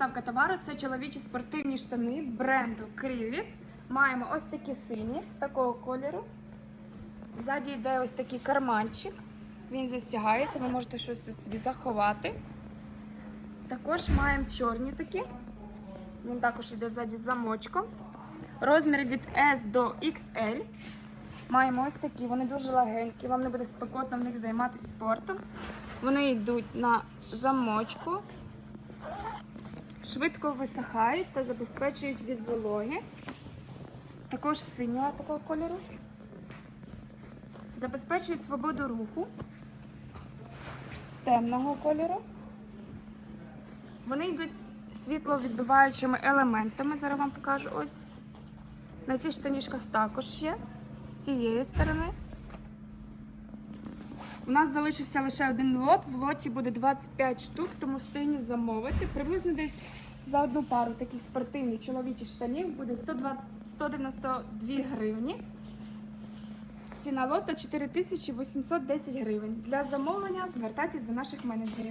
доставка товару. Це чоловічі спортивні штани бренду Крівіт. Маємо ось такі сині, такого кольору. Ззаді йде ось такий карманчик. Він застягається, ви можете щось тут собі заховати. Також маємо чорні такі. Він також йде взаді з замочком. Розмір від S до XL. Маємо ось такі, вони дуже легенькі, вам не буде спекотно в них займатися спортом. Вони йдуть на замочку, швидко висихають та забезпечують від вологи. Також синього такого кольору. Забезпечують свободу руху темного кольору. Вони йдуть світловідбиваючими елементами. Зараз вам покажу ось. На цих штанішках також є з цієї сторони. У нас залишився лише один лот. В лоті буде 25 штук, тому встигні замовити. Приблизно десь за одну пару таких спортивних чоловічих штанів буде 120, 192 гривні. Ціна лота 4810 гривень. Для замовлення звертайтесь до наших менеджерів.